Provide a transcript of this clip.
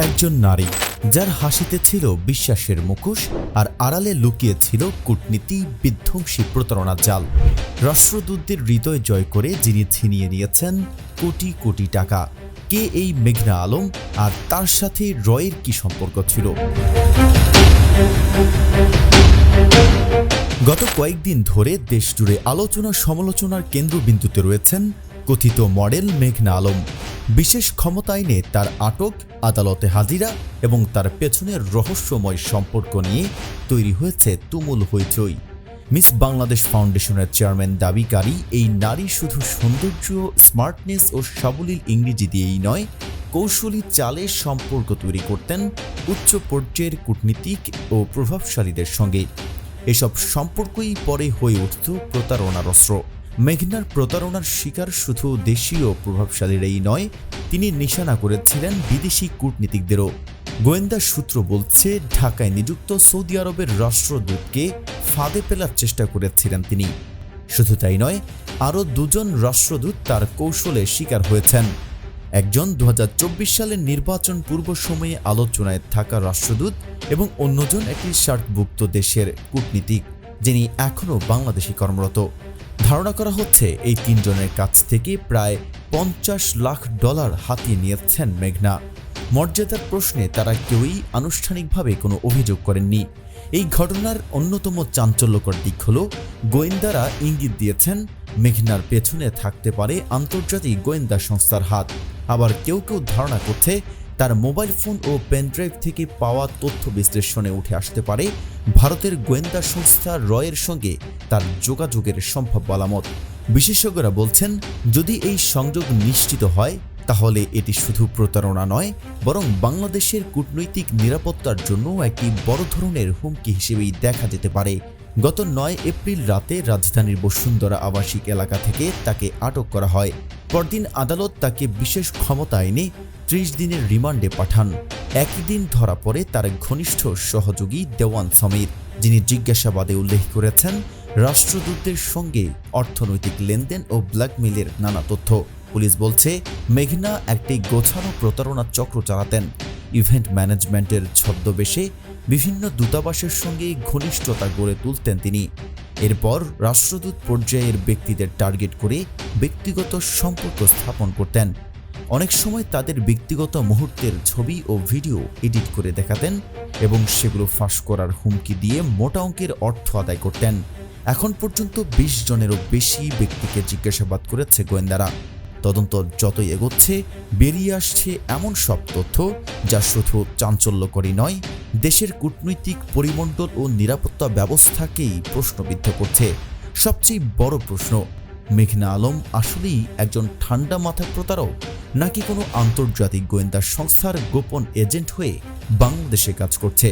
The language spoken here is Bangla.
একজন নারী, যার হাসিতে ছিল বিশ্বাসের মুখোশ আর আড়ালে লুকিয়ে ছিল কূটনীতি বিধ্বংসী প্রতারণা জাল। রাষ্ট্রদূতদের হৃদয় জয় করে যিনি ছিনিয়ে নিয়েছেন কোটি কোটি টাকা। কে এই মেঘনা আলম আর তার সাথে রয়ের কি সম্পর্ক ছিল? গত কয়েকদিন ধরে দেশ জুড়ে আলোচনা সমালোচনার কেন্দ্রবিন্দুতে রয়েছেন কথিত মডেল মেঘনা আলম। বিশেষ ক্ষমতা আইনে তার আটক, আদালতে হাজিরা এবং তার পেছনের রহস্যময় সম্পর্ক নিয়ে তৈরি হয়েছে তুমুল হইচই। মিস বাংলাদেশ ফাউন্ডেশনের চেয়ারম্যান দাবিকারী, এই নারী শুধু সৌন্দর্য, স্মার্টনেস ও সাবলীল ইংরেজি দিয়েই নয়, কৌশলী চালে সম্পর্ক তৈরি করতেন উচ্চ পর্যায়ের কূটনীতিক ও প্রভাবশালীদের সঙ্গে। এসব সম্পর্কই পরে হয়ে উঠত প্রতারণার অস্ত্র। মেঘনার প্রতারণার শিকার শুধু দেশীয় প্রভাবশালীরাই নয়, তিনি নিশানা করেছিলেন বিদেশি কূটনীতিকদেরও। গোয়েন্দা সূত্র বলছে, ঢাকায় নিযুক্ত সৌদি আরবের রাষ্ট্রদূতকে ফাঁদে পেলার চেষ্টা করেছিলেন তিনি। শুধু তাই নয়, আরও দুজন রাষ্ট্রদূত তার কৌশলে শিকার হয়েছেন। একজন দু হাজার চব্বিশ সালের নির্বাচন পূর্ব সময়ে আলোচনায় থাকা রাষ্ট্রদূত এবং অন্যজন একটি সার্কভুক্ত দেশের কূটনীতিক, যিনি এখনও বাংলাদেশে কর্মরত। ধারণা করা হচ্ছে এই তিনজনের কাছ থেকে প্রায় পঞ্চাশ লাখ ডলার হাতিয়ে নিয়েছেন মেঘনা। মর্যাদার প্রশ্নে তারা কেউই আনুষ্ঠানিকভাবে কোনো অভিযোগ করেননি। এই ঘটনার অন্যতম চাঞ্চল্যকর দিক হল, গোয়েন্দারা ইঙ্গিত দিয়েছেন মেঘনার পেছনে থাকতে পারে আন্তর্জাতিক গোয়েন্দা সংস্থার হাত। আবার কেউ কেউ ধারণা করছে তার মোবাইল ফোন ও পেনড্রাইভ থেকে পাওয়া তথ্য বিশ্লেষণে উঠে আসতে পারে ভারতের গোয়েন্দা সংস্থা রয়ের সঙ্গে তার যোগাযোগের সম্ভাব্য আলামত। বিশেষজ্ঞরা বলছেন, যদি এই সংযোগ নিশ্চিত হয়, তাহলে এটি শুধু প্রতারণা নয়, বরং বাংলাদেশের কূটনৈতিক নিরাপত্তার জন্য একটি বড় ধরনের হুমকি হিসেবেই দেখা যেতে পারে। গত নয় এপ্রিল রাতে রাজধানীর বসুন্ধরা আবাসিক এলাকা থেকে তাকে আটক করা হয়। পরদিন আদালত তাকে বিশেষ ক্ষমতা এনে ত্রিশ দিনের রিমান্ডে পাঠান। একই দিন ধরা পড়ে তার ঘনিষ্ঠ সহযোগী দেওয়ান সমীর, যিনি জিজ্ঞাসাবাদে উল্লেখ করেছেন রাষ্ট্রদূতদের সঙ্গে অর্থনৈতিক লেনদেন ও ব্ল্যাকমেলের নানা তথ্য। পুলিশ বলছে, মেঘনা একটি গোছানো প্রতারণা চক্র চালাতেন। ইভেন্ট ম্যানেজমেন্টের ছদ্মবেশে বিভিন্ন দূতাবাসের সঙ্গে ঘনিষ্ঠতা গড়ে তুলতেন তিনি। এরপর রাষ্ট্রদূত পর্যায়ের ব্যক্তিদের টার্গেট করে ব্যক্তিগত সম্পর্ক স্থাপন করতেন। অনেক সময় তাদের ব্যক্তিগত মুহূর্তের ছবি ও ভিডিও এডিট করে দেখাতেন এবং সেগুলো ফাঁস করার হুমকি দিয়ে মোটা অঙ্কের অর্থ আদায় করতেন। এখন পর্যন্ত বিশ জনেরও বেশি ব্যক্তিকে জিজ্ঞাসাবাদ করেছে গোয়েন্দারা। তদন্ত যতই এগোচ্ছে, বেরিয়ে আসছে এমন সব তথ্য যা শুধু চাঞ্চল্যকরই নয়, দেশের কূটনৈতিক পরিমণ্ডল ও নিরাপত্তা ব্যবস্থাকেই প্রশ্নবিদ্ধ করছে। সবচেয়ে বড় প্রশ্ন, মেঘনা আলম আসলেই একজন ঠান্ডা মাথা প্রতারক নাকি কোনো আন্তর্জাতিক গোয়েন্দা সংস্থার গোপন এজেন্ট হয়ে বাংলাদেশে কাজ করছে?